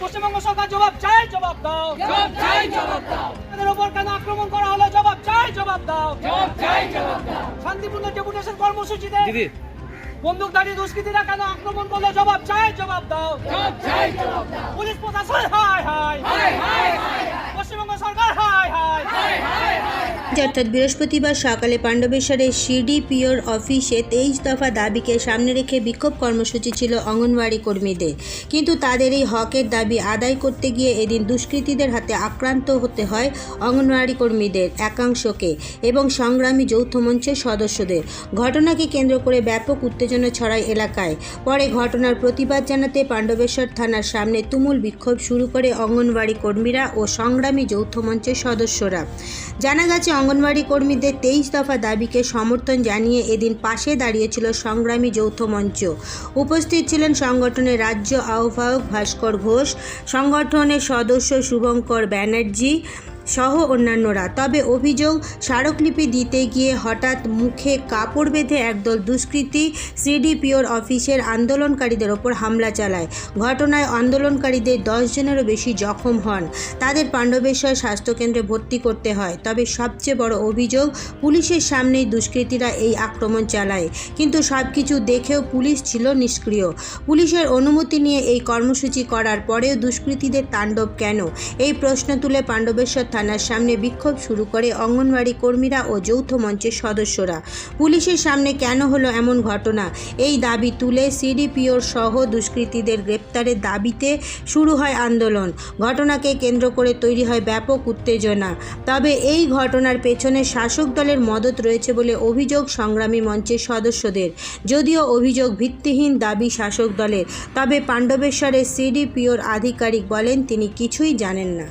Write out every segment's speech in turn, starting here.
পশ্চিমবঙ্গ সরকার জবাব চাই জবাব দাও। জবাব চাই জবাব দাও। তাদের উপর কেন আক্রমণ করা হলো জবাব চাই জবাব দাও। জবাব চাই জবাব দাও। শান্তিপূর্ণ ডেপুটেশন কর্মসূচিতে দিদি। বন্দুকধারী দুষ্কৃতীরা কেন আক্রমণ করল জবাব চাই জবাব দাও। জবাব চাই জবাব দাও। পুলিশ প্রশাসন হাই হাই হায়। হায় হায় পশ্চিমবঙ্গ সরকার হাই হাই হায় অর্থাৎ বৃহস্পতিবার সকালে পাণ্ডবেশ্বরের সিডিপিওর অফিসে তেইশ দফা দাবিকে সামনে রেখে বিক্ষোভ কর্মসূচি ছিল অঙ্গনওয়াড়ি কর্মীদের। কিন্তু তাদের এই হকের দাবি আদায় করতে গিয়ে এদিন দুষ্কৃতীদের হাতে আক্রান্ত হতে হয় অঙ্গনওয়াড়ি কর্মীদের একাংশকে এবং সংগ্রামী যৌথ মঞ্চের সদস্যদের। ঘটনাকে কেন্দ্র করে ব্যাপক উত্তেজনা ছড়ায় এলাকায়। পরে ঘটনার প্রতিবাদ জানাতে পাণ্ডবেশ্বর থানার সামনে তুমুল বিক্ষোভ শুরু করে অঙ্গনওয়াড়ি কর্মীরা ও সংগ্রামী যৌথ মঞ্চের সদস্যরা। জানা গেছে, অঙ্গনওয়াড়ি কর্মীদের তেইশ দফা দাবিকে সমর্থন জানিয়ে এদিন পাশে দাঁড়িয়েছিল সংগ্রামী যৌথ মঞ্চ। উপস্থিত ছিলেন সংগঠনের রাজ্য আহ্বায়ক ভাস্কর ঘোষ, সংগঠনের সদস্য শুভঙ্কর ব্যানার্জি সহ অন্যান্যরা। তবে অভিযোগ স্মারকলিপি দিতে গিয়ে হঠাৎ মুখে কাপড় বেঁধে একদল দুষ্কৃতী সিডিপিওর অফিসের আন্দোলনকারীদের ওপর হামলা চালায়। ঘটনায় আন্দোলনকারীদের দশ জনেরও বেশি জখম হন। তাদের পাণ্ডবেশ্বর স্বাস্থ্যকেন্দ্রে ভর্তি করতে হয়। তবে সবচেয়ে বড় অভিযোগ, পুলিশের সামনেই দুষ্কৃতীরা এই আক্রমণ চালায়। কিন্তু সব কিছু দেখেও পুলিশ ছিল নিষ্ক্রিয়। পুলিশের অনুমতি নিয়ে এই কর্মসূচি করার পরেও দুষ্কৃতীদের তাণ্ডব কেন? এই প্রশ্ন তুলে পাণ্ডবেশ্বর থানার সামনে বিক্ষোভ শুরু করে অঙ্গনওয়াড়ি কর্মীরা ও যৌথ মঞ্চের সদস্যরা। পুলিশের সামনে কেন হলো এমন ঘটনা? এই দাবি তুলে সিডিপিওর সহ দুষ্কৃতীদের গ্রেপ্তারের দাবিতে শুরু হয় আন্দোলন। ঘটনাকে কেন্দ্র করে তৈরি হয় ব্যাপক উত্তেজনা। তবে এই ঘটনার পেছনে শাসক দলের মদত রয়েছে বলে অভিযোগ সংগ্রামী মঞ্চের সদস্যদের। যদিও অভিযোগ ভিত্তিহীন দাবি শাসক দলের, তবে পাণ্ডবেশ্বরের সিডিপিওর আধিকারিক বলেন, তিনি কিছুই জানেন না।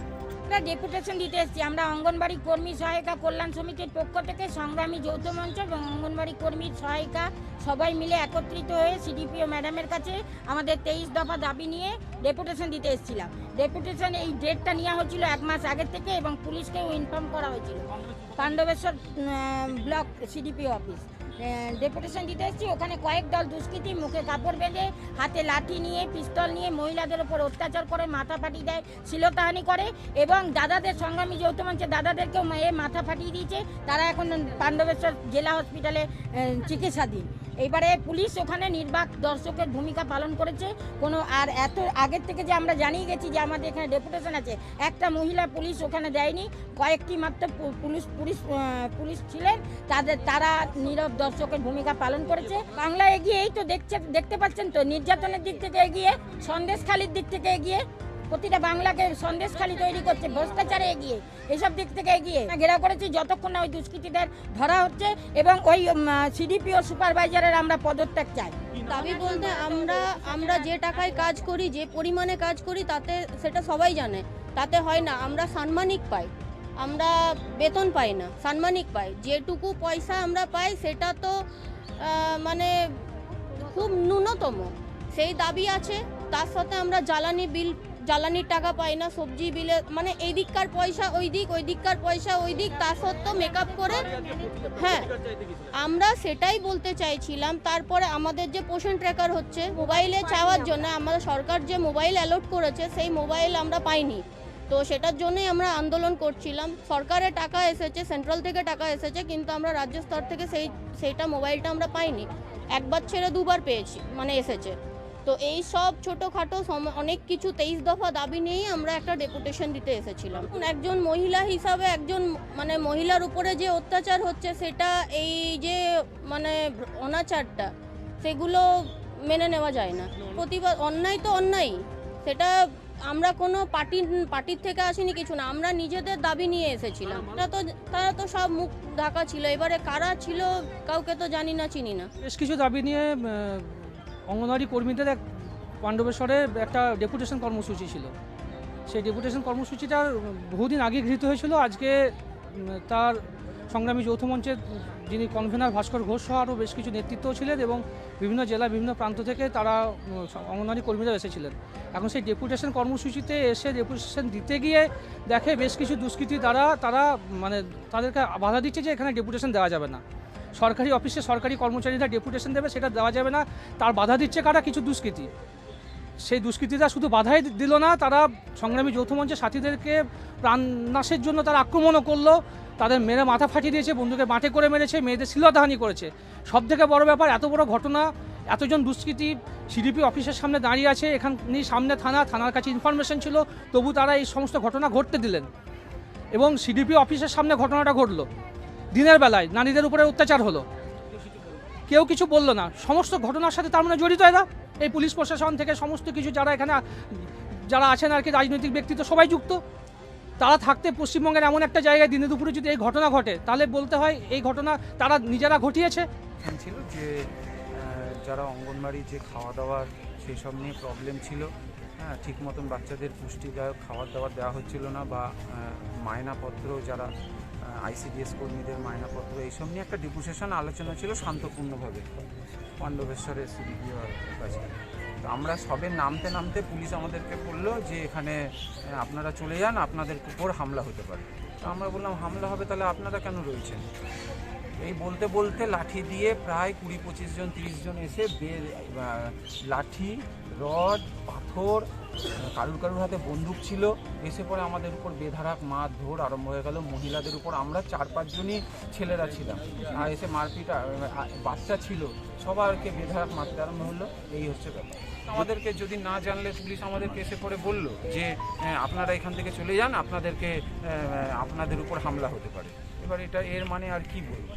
আমরা ডেপুটেশন দিতে এসেছি। আমরা অঙ্গনবাড়ি কর্মী সহায়িকা কল্যাণ সমিতির পক্ষ থেকে সংগ্রামী যৌথ মঞ্চ এবং অঙ্গনবাড়ি কর্মীর সহায়িকা সবাই মিলে একত্রিত হয়ে সিডিপিও ম্যাডামের কাছে আমাদের তেইশ দফা দাবি নিয়ে ডেপুটেশন দিতে এসেছিলাম। ডেপুটেশন এই ডেটটা নেওয়া হয়েছিল এক মাস আগের থেকে এবং পুলিশকেও ইনফর্ম করা হয়েছিল। Pandabeswar block CDPO office. Deputation দিতে এসেছি। ওখানে কয়েক দল দুষ্কৃতী, মুখে কাপড় বেঁধে, হাতে লাঠি নিয়ে, পিস্তল নিয়ে মহিলাদের ওপর অত্যাচার করে, মাথা ফাটিয়ে দেয় শ্লীলতাহানি করে এবং দাদাদের সংগ্রামী যৌথ মঞ্চে দাদাদেরকেও মেয়ে মাথা ফাটিয়ে দিয়েছে। তারা এখন পাণ্ডবেশ্বর জেলা হসপিটালে চিকিৎসাধীন। এইবারে পুলিশ ওখানে নির্বাক দর্শকের ভূমিকা পালন করেছে। কোনো আর এত আগের থেকে যে আমরা জানিয়ে গেছি যে আমাদের এখানে ডেপুটেশন আছে, একটা মহিলা পুলিশ ওখানে দেয়নি। কয়েকটি মাত্র পুলিশ পুলিশ পুলিশ ছিলেন। তাদের, তারা নীরব দর্শকের ভূমিকা পালন করেছে। বাংলা এগিয়ে এই তো দেখছে, দেখতে পাচ্ছেন তো, নির্যাতনের দিক থেকে এগিয়ে, সন্দেশখালির দিক থেকে এগিয়ে। প্রতিটা বাংলাকে সন্দেশখালি তৈরি করছে, ভ্রষ্টাচারে এগিয়ে। এসব দিক থেকে এগিয়ে। ঘেরাও করেছি, যতক্ষণ না ওই দুষ্কৃতীদের ধরা হচ্ছে এবং ওই সিডিপিও সুপারভাইজারের আমরা পদত্যাগ চাই। দাবি বলতে আমরা আমরা যে টাকায় কাজ করি, যে পরিমাণে কাজ করি, তাতে সেটা সবাই জানে। তাতে হয় না, আমরা সাম্মানিক পাই। আমরা বেতন পাই না, সাম্মানিক পাই। যেটুকু পয়সা আমরা পাই, সেটা তো মানে খুব ন্যূনতম। সেই দাবি আছে, তার সাথে আমরা জ্বালানি বিল জ্বালানির টাকা পাই না, সবজি বিলে মানে এই দিককার পয়সা ওই দিক ওই দিককার পয়সা ওই দিক তা সত্ত্বেও মেকআপ করে হ্যাঁ আমরা সেটাই বলতে চাইছিলাম। তারপরে আমাদের যে পোষণ ট্র্যাকার হচ্ছে মোবাইলে চাওয়ার জন্য আমাদের সরকার যে মোবাইল অ্যালট করেছে, সেই মোবাইল আমরা পাইনি। তো সেটার জন্যই আমরা আন্দোলন করছিলাম। সরকারের টাকা এসেছে সেন্ট্রাল থেকে টাকা এসেছে, কিন্তু আমরা রাজ্য স্তর থেকে সেই, সেইটা মোবাইলটা আমরা পাইনি। একবার ছেড়ে দুবার পেয়েছি মানে এসেছে। তো এই সব ছোটোখাটো অনেক কিছু তেইশ দফা দাবি নিয়েই আমরা একটা ডেপুটেশন দিতে এসেছিলাম। একজন মহিলা হিসাবে একজন মানে মহিলার উপরে যে অত্যাচার হচ্ছে সেটা এই যে মানে অনাচারটা, সেগুলো মেনে নেওয়া যায় না। প্রতিবাদ অন্যায় তো অন্যায় সেটা আমরা কোনো পার্টি পার্টির থেকে আসিনি কিছু না, আমরা নিজেদের দাবি নিয়ে এসেছিলাম। তারা তো তারা তো সব মুখ ঢাকা ছিল, এবারে কারা ছিল কাউকে তো জানি না, চিনি না। বেশ কিছু দাবি নিয়ে অঙ্গনওয়াড়ি কর্মীদের এক পাণ্ডবেশ্বরে একটা ডেপুটেশন কর্মসূচি ছিল। সেই ডেপুটেশন কর্মসূচিটা বহুদিন আগে গৃহীত হয়েছিল। আজকে তার সংগ্রামী যৌথ মঞ্চের যিনি কনভেনার ভাস্কর ঘোষ সহ আরও বেশ কিছু নেতৃত্ব ছিলেন এবং বিভিন্ন জেলা, বিভিন্ন প্রান্ত থেকে তারা অঙ্গনওয়াড়ি কর্মীরা এসেছিলেন। এখন সেই ডেপুটেশন কর্মসূচিতে এসে ডেপুটেশন দিতে গিয়ে দেখে বেশ কিছু দুষ্কৃতী দ্বারা তারা মানে তাদেরকে বাধা দিচ্ছে যে এখানে ডেপুটেশন দেওয়া যাবে না। সরকারি অফিসে সরকারি কর্মচারীরা ডেপুটেশন দেবে, সেটা দেওয়া যাবে না। তার বাধা দিচ্ছে কারা? কিছু দুষ্কৃতী। সেই দুষ্কৃতীরা শুধু বাধাই দিল না, তারা সংগ্রামী যৌথ মঞ্চের সাথীদেরকে প্রাণনাশের জন্য তারা আক্রমণও করল। তাদের মেরে মাথা ফাটিয়ে দিয়েছে, বন্ধুকে মাঠে করে মেরেছে, মেয়েদের শ্লীলতাহানি করেছে। সব থেকে বড় ব্যাপার, এত বড় ঘটনা, এতজন দুষ্কৃতী সিডিপি অফিসের সামনে দাঁড়িয়ে আছে এখানে সামনে থানা, থানার কাছে ইনফরমেশন ছিল, তবু তারা এই সমস্ত ঘটনা ঘটতে দিলেন। এবং সিডিপি অফিসের সামনে ঘটনাটা ঘটলো। দিনের বেলায় নারীদের উপরে অত্যাচার হলো। কেউ কিছু বলল না। সমস্ত ঘটনার সাথে তার মানে জড়িত এরা। এই পুলিশ প্রশাসন থেকে সমস্ত কিছু যারা এখানে যারা আছেন আর কি, রাজনৈতিক ব্যক্তিত্ব, সবাই যুক্ত। তারা থাকতে পশ্চিমবঙ্গের এমন একটা জায়গায় দিনে দুপুরে যদি এই ঘটনা ঘটে, তাহলে বলতে হয় এই ঘটনা তারা নিজেরা ঘটিয়েছে। ছিল যে যারা অঙ্গনবাড়ি, যে খাওয়া দাওয়ার সেই সব নিয়ে প্রবলেম ছিল হ্যাঁ ঠিক মতন বাচ্চাদের পুষ্টিদায়ক খাবার দাবার দেওয়া হচ্ছিল না বা মায়নাপত্র যারা আইসিডিএস কর্মীদের মায়নাপত্র, এইসব নিয়ে একটা ডিপুসেশন আলোচনা ছিল শান্তপূর্ণভাবে, পাণ্ডবেশ্বরের সিডিপিওর কাছে। তো আমরা সবে নামতে নামতে পুলিশ আমাদেরকে বলল যে এখানে আপনারা চলে যান, আপনাদের উপর হামলা হতে পারে। তো আমরা বললাম, হামলা হবে তাহলে আপনারা কেন রয়েছেন? এই বলতে বলতে লাঠি দিয়ে প্রায় কুড়ি পঁচিশ জন, তিরিশ জন এসে বে, লাঠি, রড, পাথর কারুর কারুর হাতে বন্দুক ছিল, এসে পরে আমাদের উপর বেধারাক মার মারধর আরম্ভ হয়ে গেল। মহিলাদের উপর আমরা চার পাঁচজনই ছেলেরা ছিলাম। আর এসে মারপিট বাচ্চা ছিল, সবারকে বেধারাক মারতে আরম্ভ হলো। এই হচ্ছে ব্যাপার। আমাদেরকে যদি না জানলে পুলিশ আমাদেরকে এসে পরে বলল যে আপনারা এখান থেকে চলে যান, আপনাদেরকে আপনাদের উপর হামলা হতে পারে। এবার এটা এর মানে আর কি বলব?